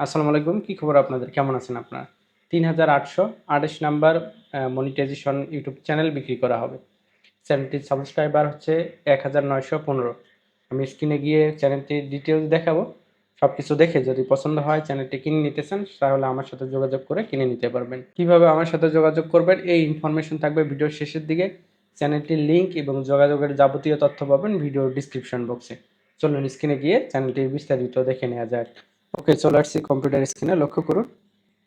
আসসালামু আলাইকুম, কি খবর আপনাদের? কেমন আছেন আপনারা? তিন হাজার আটশো আঠাশ নাম্বার মনিটাইজেশন ইউটিউব চ্যানেল বিক্রি করা হবে। চ্যানেলটির সাবস্ক্রাইবার হচ্ছে এক হাজার নয়শো পনেরো। আমি স্ক্রিনে গিয়ে চ্যানেলটির ডিটেলস দেখাবো। সব কিছু দেখে যদি পছন্দ হয় চ্যানেলটি কিনে নিতে চান, তাহলে আমার সাথে যোগাযোগ করে কিনে নিতে পারবেন। কীভাবে আমার সাথে যোগাযোগ করবেন, এই ইনফরমেশন থাকবে ভিডিওর শেষের দিকে। চ্যানেলটির লিঙ্ক এবং যোগাযোগের যাবতীয় তথ্য পাবেন ভিডিওর ডিসক্রিপশন বক্সে চলুন স্ক্রিনে গিয়ে চ্যানেলটির বিস্তারিত দেখে নেওয়া যাক। ওকে চলে আসছি কম্পিউটার স্ক্রিনে লক্ষ্য করুন।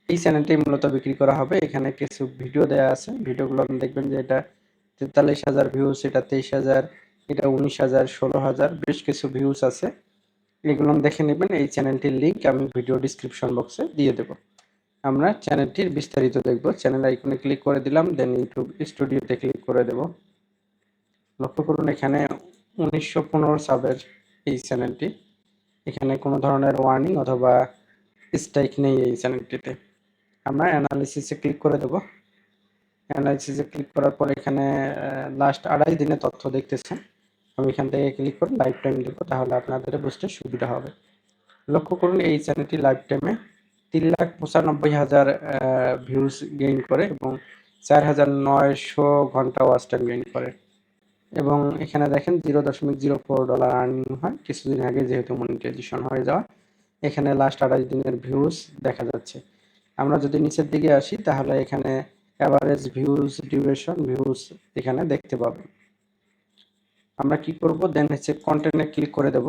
এই চ্যানেলটি মূলত বিক্রি করা হবে। এখানে কিছু ভিডিও দেওয়া আছে। ভিডিওগুলো আপনি দেখবেন যে এটা তেতাল্লিশ হাজার ভিউজ এটা তেইশ হাজার, এটা উনিশ হাজার, ষোলো হাজার, বেশ কিছু ভিউজ আছে। এগুলো দেখে নেবেন। এই চ্যানেলটির লিঙ্ক আমি ভিডিও ডিসক্রিপশন বক্সে দিয়ে দেবো। আমরা চ্যানেলটির বিস্তারিত দেখব। চ্যানেল আইকনে ক্লিক করে দিলাম দেন ইউটিউব স্টুডিওতে ক্লিক করে দেব। লক্ষ্য করুন, এখানে উনিশশো পনেরো সাবের এই চ্যানেলটি এখানে কোনো ধরনের ওয়ার্নিং অথবা স্ট্রাইক নেই এই চ্যানেলটিতে আমরা অ্যানালিসিসে ক্লিক করে দেব। অ্যানালিসিসে ক্লিক করার পর এখানে লাস্ট আড়াই দিনে তথ্য দেখতেছেন। আমি এখান থেকে ক্লিক করে লাইফ টাইম দেবো, তাহলে আপনাদের বুঝতে সুবিধা হবে। লক্ষ্য করুন, এই চ্যানেলটি লাইফ টাইমে তিন লাখ পঁচানব্বই হাজার ভিউজ গেইন করে এবং চার হাজার নয়শো ঘণ্টা ওয়াচ টাইম গেইন করে। এবং এখানে দেখেন জিরো দশমিক জিরো ফোর ডলার আর্নিং হয়। কিছুদিন আগে যেহেতু মনিটাইজেশন হয়ে যাওয়া এখানে লাস্ট আঠাশ দিনের ভিউজ দেখা যাচ্ছে। আমরা যদি নিচের দিকে আসি, তাহলে এখানে অ্যাভারেজ ভিউজ ডিউরেশন ভিউজ এখানে দেখতে পাবো আমরা কি করব? দেন হচ্ছে কন্টেন্টে ক্লিক করে দেব।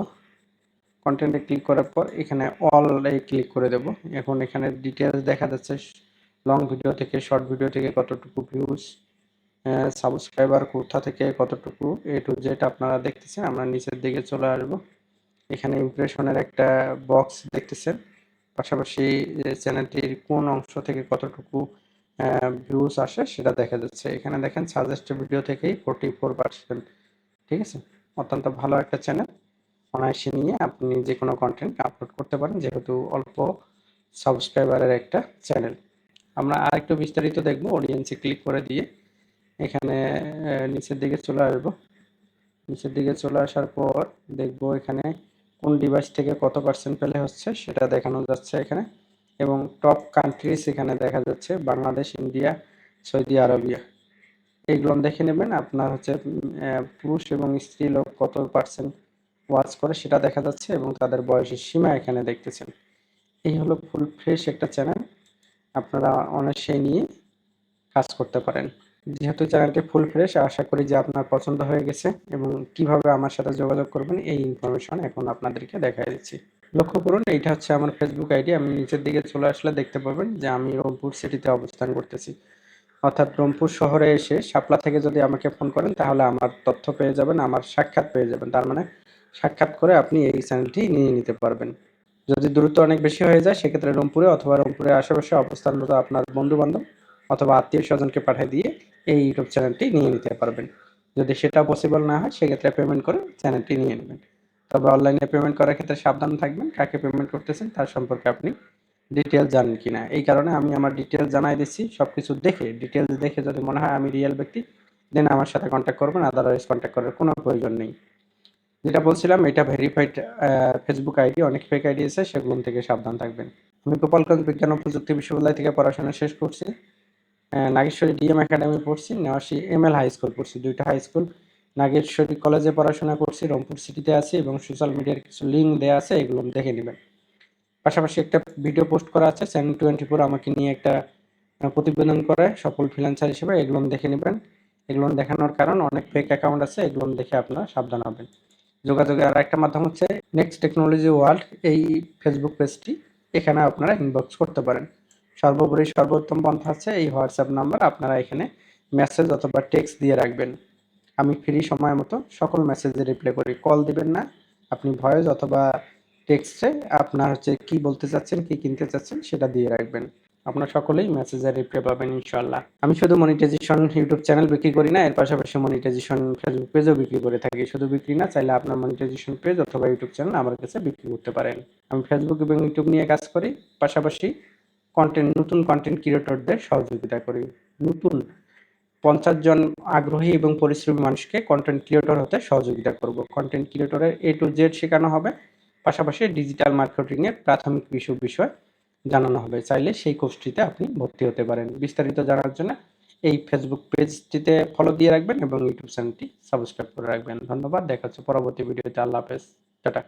কন্টেন্টে ক্লিক করার পর এখানে অল এ ক্লিক করে দেব। এখন এখানে ডিটেলস দেখা যাচ্ছে। লং ভিডিও থেকে শর্ট ভিডিও থেকে কতটুকু ভিউজ সাবস্ক্রাইবার কোথা থেকে কতটুকু এ টু জেড আপনারা দেখতেছেন, আমরা নিচের দিকে চলে আসব। এখানে ইমপ্রেশনের একটা বক্স দেখতেছেন। পাশাপাশি চ্যানেলটির কোন অংশ থেকে কতটুকু ভিউজ আসে সেটা দেখা যাচ্ছে। এখানে দেখেন সাজেস্ট ভিডিও থেকেই ফোরটি ফোর পার্সেন্ট ঠিক আছে? অত্যন্ত ভালো একটা চ্যানেল অনায়াসে নিয়ে আপনি যে কোনো কন্টেন্ট আপলোড করতে পারেন, যেহেতু অল্প সাবস্ক্রাইবারের একটা চ্যানেল আমরা আরেকটু বিস্তারিত দেখব অডিয়েন্সে ক্লিক করে দিয়ে। এখানে নিচের দিকে চলে আসব। নিচের দিকে চলে আসার পর দেখব এখানে কোন ডিভাইস থেকে কত পার্সেন্ট পেলে হচ্ছে সেটা দেখানো যাচ্ছে এখানে। এবং টপ কান্ট্রিজ এখানে দেখা যাচ্ছে, বাংলাদেশ, ইন্ডিয়া, সৌদি আরবিয়া। এইগুলো দেখে নেবেন, আপনার হচ্ছে পুরুষ এবং স্ত্রী লোক কত পার্সেন্ট ওয়াচ করে সেটা দেখা যাচ্ছে এবং তাদের বয়সের সীমা এখানে দেখতেছেন। এই হলো ফুল ফ্রেশ একটা চ্যানেল আপনারা অনায়াসে নিয়ে কাজ করতে পারেন। যেহেতু চ্যানেলটি ফুল ফ্রেশ, আশা করি যে আপনার পছন্দ হয়ে গেছে এবং কীভাবে আমার সাথে যোগাযোগ করবেন এই ইনফরমেশন এখন আপনাদেরকে দেখাই দিচ্ছি। লক্ষ্য করুন, এইটা হচ্ছে আমার ফেসবুক আইডি আমি নিচের দিকে চলে আসলে দেখতে পাবেন যে আমি রংপুর সিটিতে অবস্থান করতেছি। অর্থাৎ রংপুর শহরে এসে শাপলা থেকে যদি আমাকে ফোন করেন, তাহলে আমার তথ্য পেয়ে যাবেন, আমার সাক্ষাৎ পেয়ে যাবেন। তার মানে সাক্ষাৎ করে আপনি এই চ্যানেলটি নিয়ে নিতে পারবেন। যদি দূরত্ব অনেক বেশি হয়ে যায়, সেক্ষেত্রে রংপুরে অথবা রংপুরের আশেপাশে অবস্থানরত আপনার বন্ধু বান্ধব অথবা আত্মীয় স্বজনকে পাঠিয়ে দিয়ে এই ইউটিউব চ্যানেলটি নিয়ে নিতে পারবেন। যদি সেটা পসিবল না হয়, সেক্ষেত্রে পেমেন্ট করে চ্যানেলটি নিয়ে নেবেন। তবে অনলাইনে পেমেন্ট করার ক্ষেত্রে সাবধান থাকবেন, কাকে পেমেন্ট করতেছেন তার সম্পর্কে আপনি ডিটেলস জানেন কি না এই কারণে আমি আমার ডিটেলস জানাই দিচ্ছি সব কিছু দেখে ডিটেলস দেখে যদি মনে হয় আমি রিয়েল ব্যক্তি দেন আমার সাথে কন্ট্যাক্ট করবেন আদারওয়াইজ কন্ট্যাক্ট করার কোনো প্রয়োজন নেই। যেটা বলছিলাম, এটা ভেরিফাইড ফেসবুক আইডি অনেক ফেক আইডি আছে, সেগুলো থেকে সাবধান থাকবেন। আমি গোপালগঞ্জ বিজ্ঞান ও প্রযুক্তি বিশ্ববিদ্যালয় থেকে পড়াশোনা শেষ করছি। নাগেশ্বরী ডিএম একাডেমি পড়ছি Newashi M L high school পড়ছি, দুইটা হাই স্কুল। নাগেশ্বরী কলেজে পড়াশোনা করছি, রংপুর সিটিতে আছি এবং সোশ্যাল মিডিয়ার কিছু লিঙ্ক দেওয়া আছে, এগুলো দেখে নেবেন। পাশাপাশি একটা ভিডিও পোস্ট করা আছে, চ্যানেল টোয়েন্টি ফোর আমাকে নিয়ে একটা প্রতিবেদন করে, সফল ফ্রিল্যান্সার হিসেবে, এগুলো দেখে নেবেন। এগুলো দেখানোর কারণ, অনেক ফেক অ্যাকাউন্ট আছে, এগুলো দেখে আপনারা সাবধান হবেন। যোগাযোগের আর একটা মাধ্যম হচ্ছে নেক্সট টেকনোলজি ওয়ার্ল্ড এই ফেসবুক পেজটি এখানে আপনারা ইনবক্স করতে পারেন। সর্বোপরি সর্বোত্তম পন্থা আছে এই হোয়াটসঅ্যাপ নাম্বার। আপনারা এখানে মেসেজ অথবা টেক্সট দিয়ে রাখবেন। আমি ফ্রি সময় মতো সকল মেসেজে রিপ্লাই করি। কল দিবেন না। আপনি ভয়েস অথবা টেক্সটে আপনার হচ্ছে কি বলতে চাচ্ছেন, কি কিনতে চাচ্ছেন সেটা দিয়ে রাখবেন। আপনার সকলেই মেসেজের রিপ্লাই পাবেন ইনশাল্লাহ আমি শুধু মনিটাইজেশন ইউটিউব চ্যানেল বিক্রি করি না, এর পাশাপাশি মনিটাইজেশন ফেসবুক পেজও বিক্রি করে থাকি। শুধু বিক্রি না, চাইলে আপনার মনিটাইজেশন পেজ অথবা ইউটিউব চ্যানেল আমার কাছে বিক্রি করতে পারেন। আমি ফেসবুক এবং ইউটিউব নিয়ে কাজ করি। পাশাপাশি কন্টেন্ট নতুন কন্টেন্ট ক্রিয়েটরদের সহযোগিতা করি। নতুন পঞ্চাশ জন আগ্রহী এবং পরিশ্রমী মানুষকে কন্টেন্ট ক্রিয়েটর হতে সহযোগিতা করব। কন্টেন্ট ক্রিয়েটরের এ টু জেড শেখানো হবে। পাশাপাশি ডিজিটাল মার্কেটিংয়ের প্রাথমিক বিষয় বিষয় জানানো হবে। চাইলে সেই কোর্সটিতে আপনি ভর্তি হতে পারেন। বিস্তারিত জানার জন্য এই ফেসবুক পেজটিতে ফলো দিয়ে রাখবেন এবং ইউটিউব চ্যানেলটি সাবস্ক্রাইব করে রাখবেন। ধন্যবাদ। দেখা হচ্ছে পরবর্তী ভিডিওতে। আল্লাহ হাফেজ। টাটা।